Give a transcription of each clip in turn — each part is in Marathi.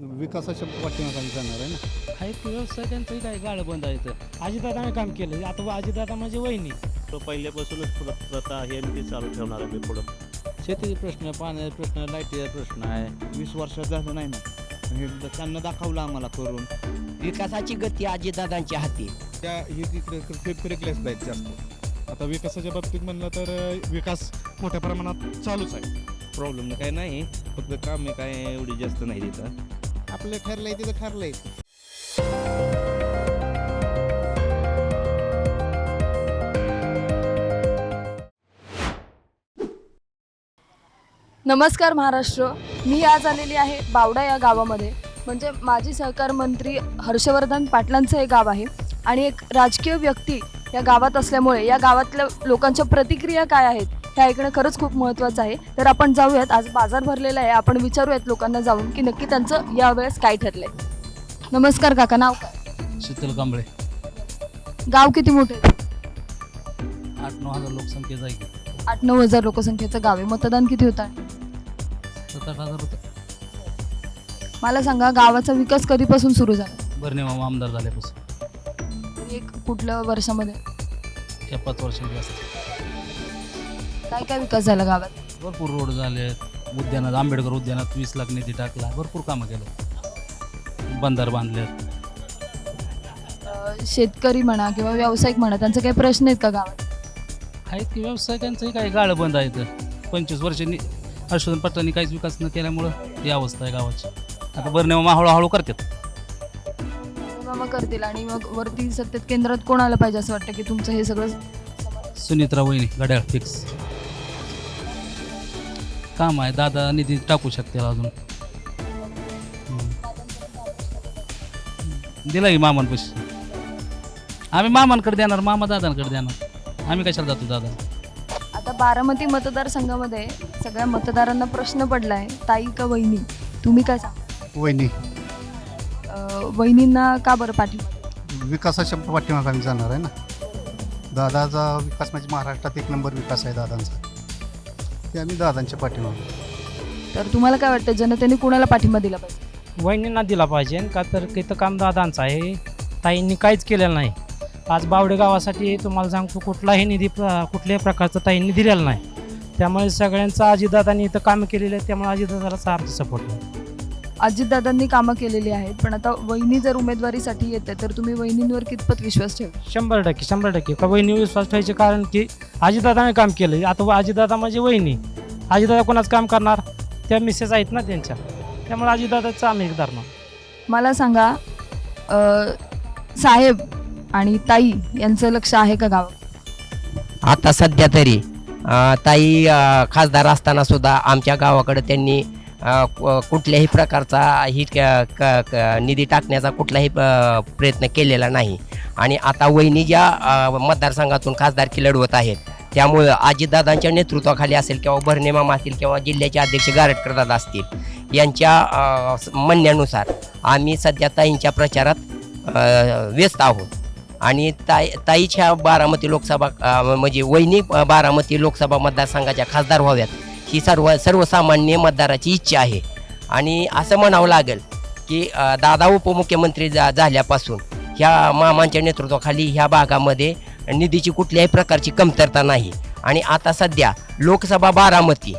विकासाच्या पाठीमागे जाणार आहे ना? आहेत की व्यवसाय त्यांचंही काय गाळं बंद आहे तर अजितदादाने काम केलं आता अजितदादा म्हणजे वहिनी. तो पहिल्यापासूनच प्र- प्रथा आहे आणि ती चालू ठेवणार आहे मी पुढं. शेतीचे प्रश्न पाण्याचे प्रश्न लाईटीचा प्रश्न आहे. वीस वर्षात झालं नाही ना. हे त्यांना दाखवलं आम्हाला करून. विकासाची गती अजितदादांच्या हाती. त्या हे तिकडे फिरकलेच नाहीत जास्त. आता विकासाच्या बाबतीत म्हणलं तर अ, विकास मोठ्या प्रमाणात चालूच आहे. प्रॉब्लेम काय नाही. फक्त काम काय एवढी जास्त नाही तिथं आपलं ठरलंय तिथं ठरलंय. नमस्कार महाराष्ट्र. मी आज आलेली आहे बावडा या गावामध्ये. म्हणजे माजी सहकार मंत्री हर्षवर्धन पाटलांचं हे गाव आहे. आणि एक राजकीय व्यक्ती या गावात असल्यामुळे या गावातल्या लोकांच्या प्रतिक्रिया काय आहेत? हे ऐकणं खरंच खूप महत्त्वाचं आहे. तर आपण जाऊयात. आज बाजार भरलेला आहे. आपण विचारूयात लोकांना जाऊन की नक्की त्यांचं यावेळेस काय ठरलंय. नमस्कार काका. नाव काय? शीतल कांबळे. गाव किती मोठे आहे? आठ नऊ हजार लोकसंख्येचा आहे. आठ नऊ हजार लोकसंख्येचं गाव आहे. मतदान किती होतं? सात आठ हजार होतं. मला सांगा गावाचा विकास कधीपासून सुरू झाला? बरणे मामा आमदार झाल्यापासून. एक कुठल्या वर्षामध्ये? या पाच वर्षात जास्त काय काय विकास झाला गावात? भरपूर रोड झाले उद्यानात आंबेडकर उद्यानात वीस लाख निधी टाकला. भरपूर कामं केलं बंदर बांधलेत. अं, शेतकरी म्हणा किंवा व्यावसायिक म्हणा त्यांचे काही प्रश्न आहेत का गावात? आहेत की व्यवसाय त्यांचंही काय गाळं बंद आहे तर पंचवीस वर्षांनी हर्षवर्धन पटलांनी काहीच विकास न केल्यामुळं ही अवस्था आहे गावाची. आता बरणे मामा हळूहळू करतात. करतील आणि मग वरती सत्तेत केंद्रात कोण आलं पाहिजे असं वाटतं की तुमचं हे सगळं सुनित्रा वहिनी घड्याळ फिक्स काम आहे दादा निधी टाकू शकते अजून. दिला की मामांपाशी आम्ही मामांकडे देणार मामा दादांकडे देणार. आम्ही कशाला जातो दादा? आता बारामती मतदारसंघामध्ये सगळ्या मतदारांना प्रश्न पडलाय ताई का वहिनी? तुम्ही काय सांगा? वहिनी. अं, वहिनींना का बरं पाठिंबा विकासाच्या पाठीमागे जाणार आहे ना. दादाचा विकास म्हणजे महाराष्ट्रात एक नंबर विकास आहे दादांचा. ते आम्ही दादांच्या पाठीमागे. तर तुम्हाला काय वाटतं जनतेने कुणाला पाठिंबा दिला पाहिजे? वहिनींना दिला पाहिजे का तर इथं काम दादांचं आहे. ताईंनी काहीच केलेलं नाही. आज बावडे गावासाठी तुम्हाला सांगतो कुठलाही निधी प्र- कुठल्याही प्रकारचा ताईंनी दिलेला नाही. त्यामुळे सगळ्यांचं अजितदादांनी इथं कामं केलेली आहेत त्यामुळे अजितदादाला सार्थ सपोर्ट आहे अजितदादांनी कामं केलेली आहेत पण आता वहिनी जर उमेदवारीसाठी येते तर तुम्ही वहिनींवर कितपत विश्वास ठेवा? शंभर टक्के शंभर टक्के. का वहिनी विश्वास ठेवायचे कारण की अजितदादाने काम केलं आता अजितदादा म्हणजे वहिनी. अजितदादा कोणाचं काम करणार? त्या मिसेस आहेत ना त्यांच्या. त्यामुळे अजितदादाचं आम्ही एक धरणार मला सांगा अ, साहेब आणि ताई यांचं लक्ष आहे का गावात? आता सध्या तरी अ, ताई अ, खासदार असताना सुद्धा आमच्या गावाकडे त्यांनी कुठल्याही प्रकारचा ही क- क- क- निधी टाकण्याचा कुठलाही प्रयत्न केलेला नाही. आणि आता वहिनी ज्या मतदारसंघातून खासदारकी लढवत आहेत त्यामुळं अजितदादांच्या नेतृत्वाखाली असेल किंवा भरणे मामा असतील किंवा जिल्ह्याचे अध्यक्ष गारटकर दादा असतील यांच्या म्हणण्यानुसार आम्ही सध्या ताईंच्या प्रचारात व्यस्त आहोत. आणि ताई ताईच्या बारामती लोकसभा म्हणजे वहिनी बारामती लोकसभा मतदारसंघाच्या खासदार व्हाव्यात. ही सर्व सर्वसामान्य मतदाराची इच्छा आहे. आणि असं म्हणावं लागेल की दादा उपमुख्यमंत्री जा झाल्यापासून ह्या मामांच्या नेतृत्वाखाली ह्या भागामध्ये निधीची कुठल्याही प्रकारची कमतरता नाही. आणि आता सध्या लोकसभा बारामती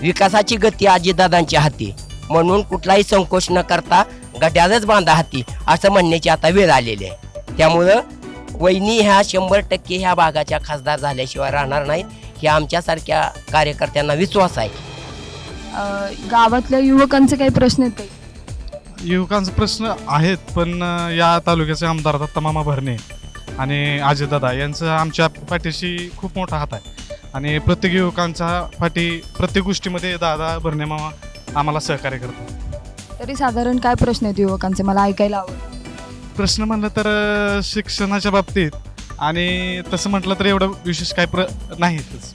विकासाची गती आजीदादांची हाती म्हणून कुठलाही संकोच न करता गड्यालाच बांधा हाती असं म्हणण्याची आता वेळ आलेली आहे. त्यामुळं वहिनी ह्या शंभर टक्के ह्या भागाच्या खासदार झाल्याशिवाय राहणार नाहीत. हे आमच्यासारख्या कार्यकर्त्यांना विश्वास आहे. अ, गावातल्या युवकांचे काही प्रश्न आहेत युवकांचे प्रश्न आहेत पण अ, या तालुक्याचे आमदार दत्ता मामा भरणे आणि अजयदादा यांचं आमच्या पाठीशी खूप मोठा हात आहे. आणि प्रत्येक युवकांचा पाठी प्रत्येक गोष्टीमध्ये दादा भरणे मामा आम्हाला सहकार्य करतात. तरी साधारण काय प्रश्न आहेत युवकांचे? मला ऐकायला आवडेल प्रश्न म्हणलं तर अ, शिक्षणाच्या बाबतीत आणि तसं म्हटलं तर एवढं विशेष काय प्र नाहीतच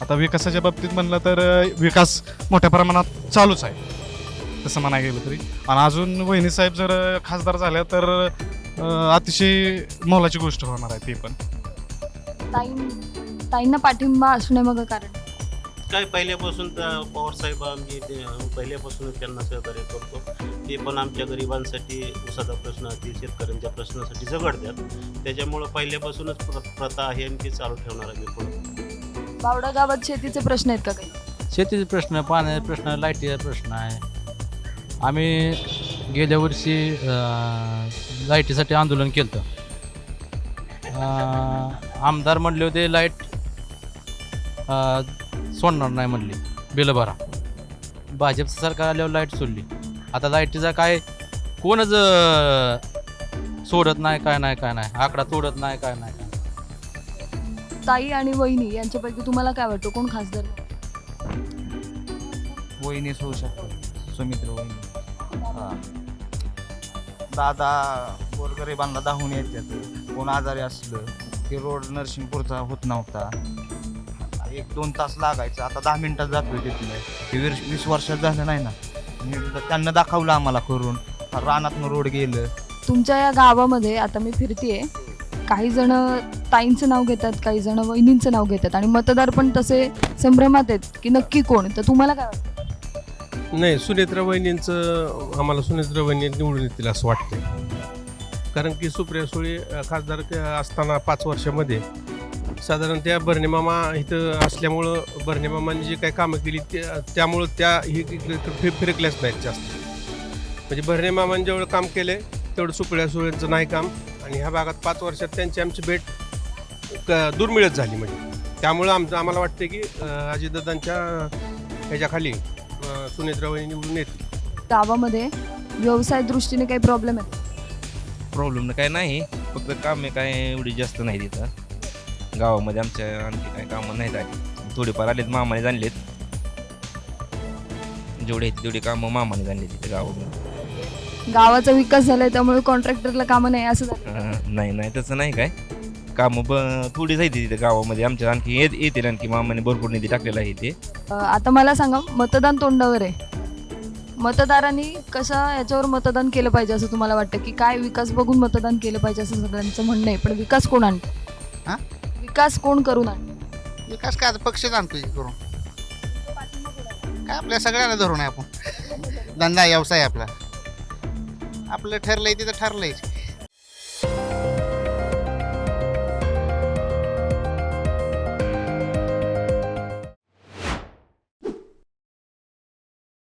आता विकासाच्या बाबतीत म्हणलं तर अ, विकास मोठ्या प्रमाणात चालूच आहे तसं म्हणायला गेलं तरी. आणि अजून वहिनी साहेब जर अ, खासदार झाल्या तर अ, अतिशय मोलाची गोष्ट होणार आहे ती पण. ताईं ताईंना पाठिंबा असण्यामागं कारण. काय पहिल्यापासून त्या पवार साहेब आम्ही ते पहिल्यापासूनच त्यांना सहकार्य करतो. ते पण आमच्या गरिबांसाठी उसाचा प्रश्न असतील शेतकऱ्यांच्या प्रश्नासाठी झगडतात. त्याच्यामुळं पहिल्यापासूनच प्र प्रथा आहे आणि ती चालू ठेवणार आहे मी पुढे. बावडा गावात शेतीचे प्रश्न आहेत का काही? शेतीचे प्रश्न पाण्याचे प्रश्न लाईटीचा प्रश्न आहे. आम्ही गेल्या वर्षी लाईटीसाठी आंदोलन केलं आमदार म्हणले होते लाइट सोडणार नाही म्हणले. बिलं भरा. भाजपचं सरकार आल्यावर लाइट सोडली. आता लाईटीचा काय कोणच अं, सोडत नाही काय नाही काय नाही. आकडा तोडत नाही काय नाही काय नाही. ताई आणि वहिनी यांच्यापैकी तुम्हाला काय वाटतं? कोण खासदार? वहिनीच होऊ शकतो सुमित्र वहिनी. हा. दादा गोरगरिबांना दाहून येतात. कोण आजारी असलं की रोड नरसिंगपूरचा होत नव्हता. एक दोन तास लागायचा. आता दहा मिनिटात जातोय तिथलं हे वीस वीस वर्षात झालं नाही ना. आणि त्यांना दाखवलं आम्हाला करून. रानातनं रोड गेलं. तुमच्या या गावामध्ये आता मी फिरतीये. काही जण ताईंचं नाव घेतात काही जण वहिनींचं नाव घेतात आणि मतदार पण तसे संभ्रमात आहेत की नक्की कोण? तर तुम्हाला काय वाटतं? नाही सुनेत्रा वहिनींचं आम्हाला सुनेत्रा वहिनी निवडून येतील असं वाटतंय. कारण की सुप्रिया सुळे अ, खासदार क- असताना पाच वर्षामध्ये साधारण त्या बर्णेमामा इथं असल्यामुळं बर्णेमामांनी जी काही कामं केली त्या त्यामुळं त्या ही फि- फिरकल्याच नाहीत जास्त. म्हणजे बर्णेमामांनी जेवढं काम केले तेवढं सुप्रिया सुळेंचं नाही काम. आणि ह्या भागात पाच वर्षात त्यांची आमची भेट क दुर्मिळच झाली म्हणजे. त्यामुळं आमचं आम्हाला वाटतं की अजितदादांच्या ह्याच्याखाली अ, सुनेत्रा वहिनी निवडून येतील. गावामध्ये व्यवसाय दृष्टीने काही प्रॉब्लेम आहे प्रॉब्लेम काय नाही. फक्त कामे काय एवढी जास्त नाही तिथं गावामध्ये आमच्या आणखी काय कामं नाहीत आली थोडेफार आलेत मामाने जाणलेत. जेवढे आहेत तेवढे कामं मामाने जाणले तिथे गावामध्ये गावाचा विकास झालाय त्यामुळे कॉन्ट्रॅक्टरला कामं नाही असं झालं. अं, नाही नाही तसं नाही काय. कामं ब थोडीच आहे तिथे गावामध्ये. आमच्या आणखी येत येतील आणखी मामाने भरपूर निधी टाकलेला आहे ते अ, आता मला सांगा मतदान तोंडावर आहे. मतदारांनी कशा याच्यावर मतदान केलं पाहिजे असं तुम्हाला वाटतं? की काय विकास बघून मतदान केलं पाहिजे असं सगळ्यांचं म्हणणं आहे पण विकास कोण आणतं हा? विकास कोण करून आणतं विकास काय आता पक्षच आणतोय करून? काय आपल्या सगळ्यांना धरून आहे आपण. धंदा व्यवसाय आपला. आपलं ठरलंय तिथं ठरलंय